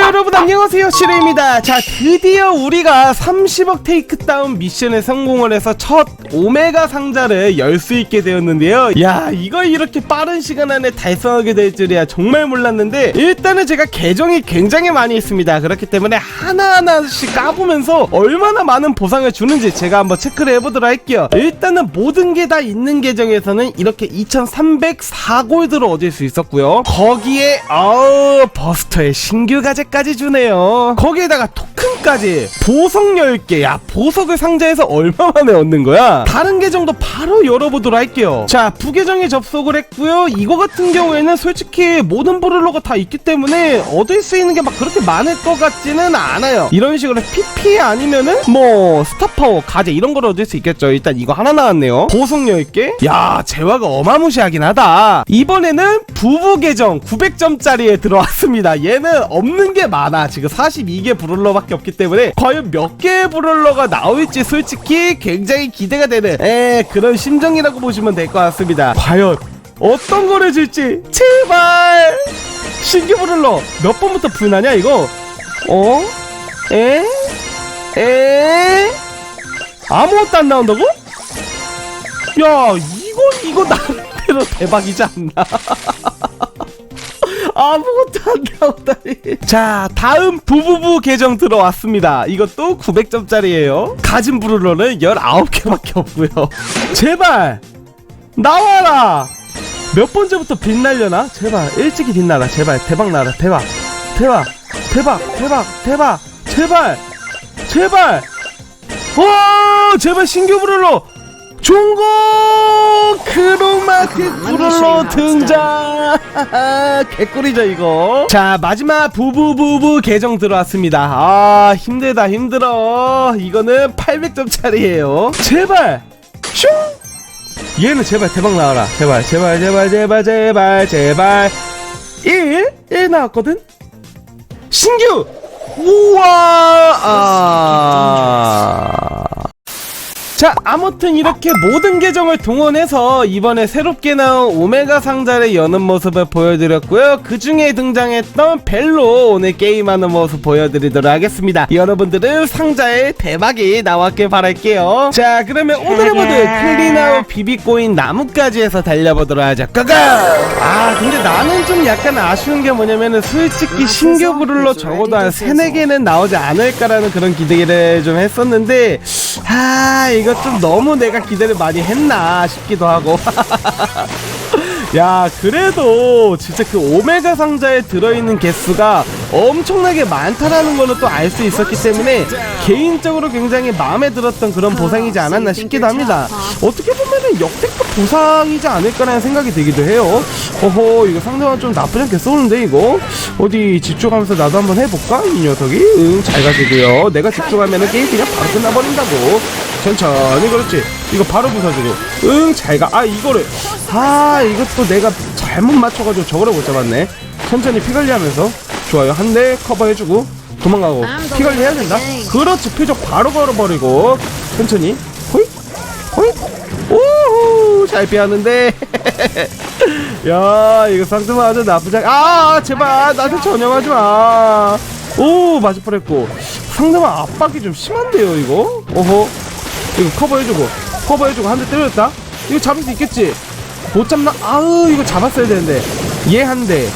여러분 안녕하세요. 시레입니다. 자 드디어 우리가 30억 테이크다운 미션에 성공을 해서 첫 오메가 상자를 열 수 있게 되었는데요. 야 이걸 이렇게 빠른 시간 안에 달성하게 될 줄이야 정말 몰랐는데 일단은 제가 계정이 굉장히 많이 있습니다. 그렇기 때문에 하나하나씩 까보면서 얼마나 많은 보상을 주는지 제가 한번 체크를 해보도록 할게요. 일단은 모든 게 다 있는 계정에서는 이렇게 2304골드를 얻을 수 있었고요. 거기에 어우 버스터의 신규 가제 까지 주네요. 거기에다가 토큰 까지 보석 10개 야. 보석을 상자에서 얼마 만에 얻는 거야? 다른 계정도 바로 열어보도록 할게요. 자 부계정에 접속을 했고요. 이거 같은 경우에는 솔직히 모든 브롤러가 다 있기 때문에 얻을 수 있는 게 막 그렇게 많을 것 같지는 않아요. 이런 식으로 PP 아니면은 뭐 스타파워 가제 이런 걸 얻을 수 있겠죠. 일단 이거 하나 나왔네요. 보석 10개? 야 재화가 어마무시하긴 하다. 이번에는 부부 계정 900점짜리에 들어왔습니다. 얘는 없는 게 많아. 지금 42개 브롤러밖에 없기 때문에 과연 몇 개의 브롤러가 나올지 솔직히 굉장히 기대가 되는 에 그런 심정이라고 보시면 될 것 같습니다 과연 어떤 거를 줄지 제발 신규 브롤러 몇 번부터 분하냐 이거 어? 에? 에? 아무것도 안 나온다고? 야 이건 이거 나름대로 대박이지 않나 아무것도 안 나오다니. 자 다음 부부부 계정 들어왔습니다. 이것도 900점짜리예요. 가진 브룰러는 19개밖에 없고요. 제발 나와라! 몇 번째부터 빛날려나? 제발 일찍이 빛나라. 제발 대박 나라. 대박 대박 대박 대박 대박. 제발 제발! 와 제발 신규 브룰러 중국 크로마트 브룰러 등장. 개꿀이죠 이거. 자 마지막 부부부부 계정 들어왔습니다. 아 힘들다 힘들어. 이거는 800점짜리예요. 제발 슝! 얘는 제발 대박 나와라. 제발 제발 제발 제발 제발 제발. 1 1 나왔거든? 신규! 우와! 아 자 아무튼 이렇게 모든 계정을 동원해서 이번에 새롭게 나온 오메가 상자를 여는 모습을 보여드렸고요. 그 중에 등장했던 벨로 오늘 게임하는 모습 보여드리도록 하겠습니다. 여러분들은 상자에 대박이 나왔길 바랄게요. 자 그러면 오늘의 모드 클린아웃 비비코인 나뭇가지에서 달려보도록 하죠. 고고! 아 근데 나는 좀 약간 아쉬운 게 뭐냐면은 솔직히 신규 브룰러 적어도 한 세네 개는 나오지 않을까라는 그런 기대를 좀 했었는데 아 이거 좀 너무 내가 기대를 많이 했나 싶기도 하고. 야 그래도 진짜 그 오메가 상자에 들어있는 개수가 엄청나게 많다라는 거는 또 알 수 있었기 때문에 개인적으로 굉장히 마음에 들었던 그런 보상이지 않았나 싶기도 합니다. 어떻게 보면은 역대급 보상이지 않을까라는 생각이 들기도 해요. 어허 이거 상대방 좀 나쁘지 않게 쏘는데 이거? 어디 집중하면서 나도 한번 해볼까? 이 녀석이? 응잘 가지고요. 내가 집중하면은 게임 그냥 바로 끝나버린다고 천천히 그렇지. 이거 바로 부서지고. 응 잘 가. 아 이거를. 아 이것도 내가 잘못 맞춰가지고 저거를 못 잡았네. 천천히 피 관리하면서. 좋아요. 한 대 커버해주고 도망가고 피 관리해야 된다. 그렇지. 표적 바로 걸어버리고 천천히. 호잇 호잇. 오호 잘 피하는데. 야 이거 상대방 아주 나쁘지 않... 아 제발. 나한테 전염하지 마오 맞을 뻔했고 상대방 압박이 좀 심한데요 이거? 어허 이거 커버해주고 커버해주고 한 대 때렸다? 이거 잡을 수 있겠지? 못 잡나? 아으 이거 잡았어야 되는데. 얘 한대와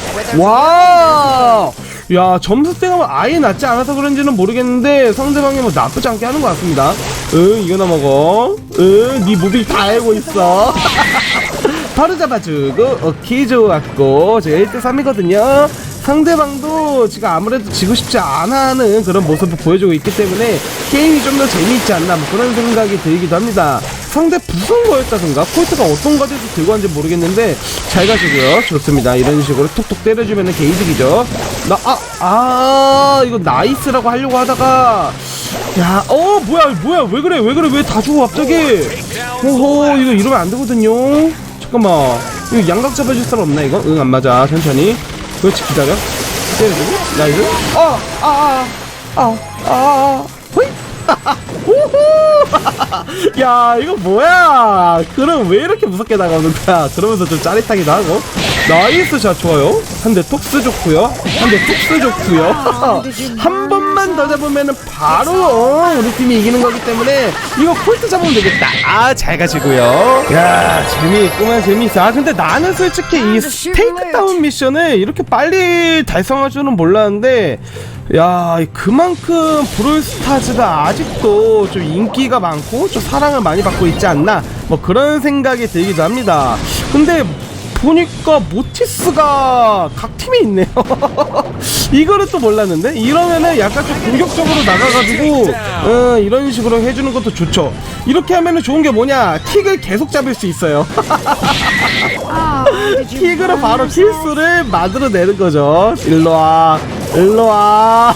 야 점수대가 아예 낮지 않아서 그런지는 모르겠는데 상대방이 뭐 나쁘지 않게 하는 것 같습니다. 응 이거나 먹어 응네 무빙 다 알고 있어. 바로 잡아주고 오케이 좋았고. 제가 1대3이거든요. 상대방도 지금 아무래도 지고 싶지 않아 하는 그런 모습을 보여주고 있기 때문에 게임이 좀 더 재미있지 않나 뭐 그런 생각이 들기도 합니다 상대 무슨 거였다든가 콜트가 어떤 가지고 들고 왔는지 모르겠는데 잘 가지고요 좋습니다 이런 식으로 톡톡 때려주면 개이득이죠 나 아 아 이거 나이스라고 하려고 하다가 야, 어, 뭐야, 뭐야, 왜 그래, 왜 그래, 왜 다 죽어, 갑자기? 오호, 이거 이러면 안 되거든요? 잠깐만. 이거 양각 잡아줄 사람 없나, 이거? 응, 안 맞아. 천천히. 그렇지, 기다려. 때려주고 나이스 어 아 아 아아 호이 야 이거 뭐야? 그럼 왜 이렇게 무섭게 나가는 거야? 그러면서 좀 짜릿하기도 하고. 나이스 샷 좋아요. 한 대 톡스 좋고요. 한 대 톡스 좋고요. 한 번만 더 잡으면은 바로 어, 우리 팀이 이기는 거기 때문에 이거 콜트 잡으면 되겠다. 아잘 가시고요. 야 재미있구만 재미있어. 아 근데 나는 솔직히 이 스테이크 다운 미션을 이렇게 빨리 달성할 줄은 몰랐는데 야 그만큼 브롤스타즈가 아직도 좀 인기가 많고 좀 사랑을 많이 받고 있지 않나? 뭐 그런 생각이 들기도 합니다. 근데 보니까 모티스가 각 팀에 있네요. 이거를 또 몰랐는데? 이러면은 약간 좀 공격적으로 나가가지고 어, 이런 식으로 해주는 것도 좋죠. 이렇게 하면은 좋은 게 뭐냐? 틱을 계속 잡을 수 있어요. 틱으로 바로 킬수를 만들어내는 거죠. 일로와 일로와.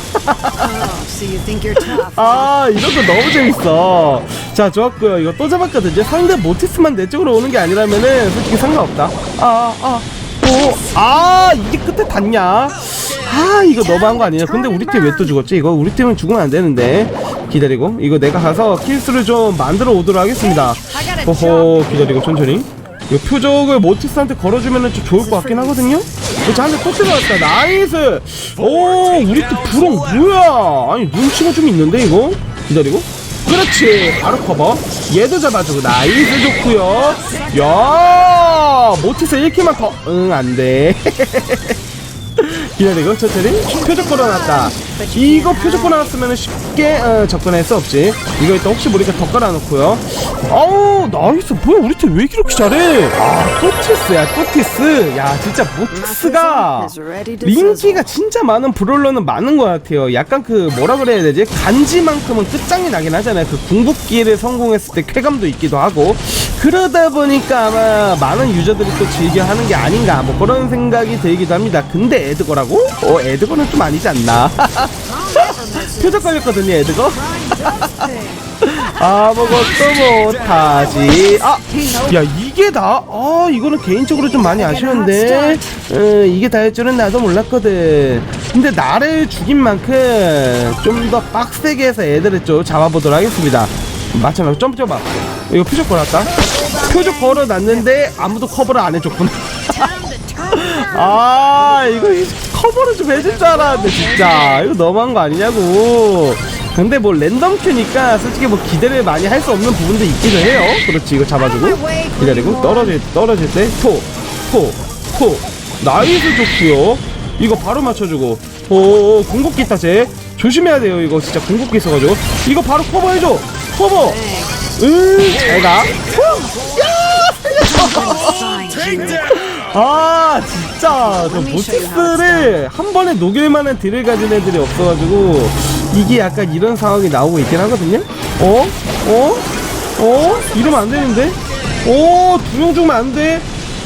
Think you're tough? 아 이런 거 너무 재밌어. 자 좋았고요. 이거 또 잡았거든요 상대 모티스만 내 쪽으로 오는 게 아니라면은 솔직히 상관없다. 아 아 오 아 이게 끝에 닿냐? 아 이거 너무한 거 아니냐 근데 우리 팀 왜 또 죽었지? 이거 우리 팀은 죽으면 안 되는데. 기다리고. 이거 내가 가서 킬수를 좀 만들어 오도록 하겠습니다. 호호 기다리고 천천히 이거 표적을 모티스한테 걸어주면은 좀 좋을 것 같긴 하거든요? 어, 저한테 또 들어왔다. 나이스! 오 우리 팀 부렁 뭐야? 아니 눈치가 좀 있는데 이거? 기다리고. 그렇지. 바로 커버. 얘도 잡아주고 나이스 좋구요. 야 모티스 1킬만 더 응 안 돼 기다리고 천천히 표적 걸어놨다. 이거 표적 걸어놨으면 쉽게 어, 접근할 수 없지. 이거 일단 혹시 모르니까 더 깔아놓고요. 어우 나이스. 뭐야 우리 팀 왜 이렇게 잘해? 아 토티스야 토티스. 야 진짜 모티스가 인기가 진짜 많은 브롤러는 많은 것 같아요. 약간 그 뭐라 그래야 되지? 간지만큼은 끝장이 나긴 하잖아요. 그 궁극기를 성공했을 때 쾌감도 있기도 하고. 그러다 보니까 아마 많은 유저들이 또 즐겨 하는 게 아닌가 뭐 그런 생각이 들기도 합니다. 근데 에드거라고? 어 에드거는 좀 아니지 않나 표적 걸렸거든요 에드거 아무것도 못하지 아! 야 이게 다? 아 이거는 개인적으로 좀 많이 아쉬운데 어, 이게 다일 줄은 나도 몰랐거든 근데 나를 죽인 만큼 좀 더 빡세게 해서 애들을 좀 잡아보도록 하겠습니다 마찬가지로 점프 점프 이거 표적 걸었다 표적 걸어놨는데 아무도 커버를 안 해줬구나 아 이거 이- 커버를 좀 해줄 줄 알았는데 진짜 이거 너무한 거 아니냐고. 근데 뭐 랜덤 큐니까 솔직히 뭐 기대를 많이 할 수 없는 부분도 있기도 해요. 그렇지 이거 잡아주고. 기다리고 떨어질 떨어질 때토토토. 나이스 좋구요. 이거 바로 맞춰주고. 오 궁극기 타세 조심해야 돼요 이거 진짜 궁극기 있어가지고. 이거 바로 커버해줘. 커버. 응잘가 아 진짜 저 모티스를 한 번에 녹일 만한 딜을 가진 애들이 없어가지고 이게 약간 이런 상황이 나오고 있긴 하거든요 어? 어? 어? 이러면 안 되는데? 오, 두명 죽으면 안 돼?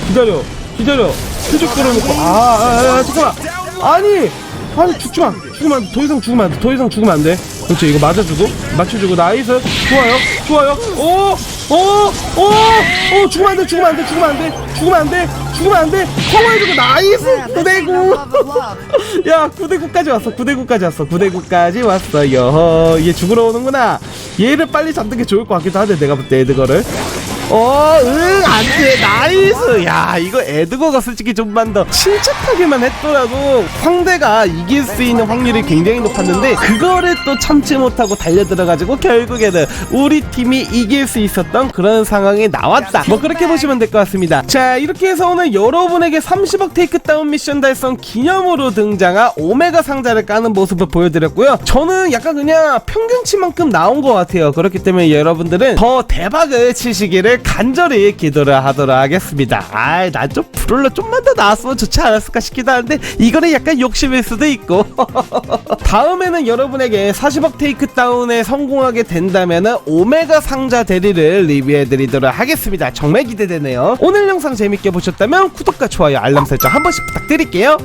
기다려, 기다려. 표적 걸어놓고, 아, 아, 아, 잠깐만. 아니, 아니, 죽지 마. 죽으면 안 돼. 더 이상 죽으면 안 돼. 더 이상 죽으면 안 돼. 그렇지, 이거 맞아주고, 맞춰주고, 나이스. 좋아요, 좋아요. 오, 오, 오, 오, 죽으면 안 돼, 죽으면 안 돼, 죽으면 안 돼, 죽으면 안 돼, 죽으면 안 돼. 커버해주고, 나이스. 9대9. 야, 9대9까지 왔어. 9대9까지 왔어. 9대9까지 왔어요. 얘 죽으러 오는구나. 얘를 빨리 잡는 게 좋을 것 같기도 하네. 내가 볼 때 에드거를. 어, 응, 안 돼. 나이스. 야, 이거 에드거가 솔직히 좀만 더 침착하게만 했더라도 상대가 이길 수 있는 확률이 굉장히 높았는데 그거를 또 참지 못하고 달려 들어가지고 결국에는 우리 팀이 이길 수 있었던 그런 상황이 나왔다. 뭐 그렇게 보시면 될 것 같습니다. 자, 이렇게 해서 오늘 여러분에게 30억 테이크다운 미션 달성 기념으로 등장한 오메가 상자를 까는 모습을 보여드렸고요. 저는 약간 그냥 평균치만큼 나온 것 같아요. 그렇기 때문에 여러분들은 더 대박을 치시기를 간절히 기도를 하도록 하겠습니다. 아이, 난 좀 브롤러 좀만 더 나왔으면 좋지 않았을까 싶기도 하는데 이거는 약간 욕심일 수도 있고 다음에는 여러분에게 40억 테이크다운에 성공하게 된다면은 오메가 상자 대리를 리뷰해드리도록 하겠습니다. 정말 기대되네요. 오늘 영상 재밌게 보셨다면 구독과 좋아요, 알람 설정 한 번씩 부탁드릴게요.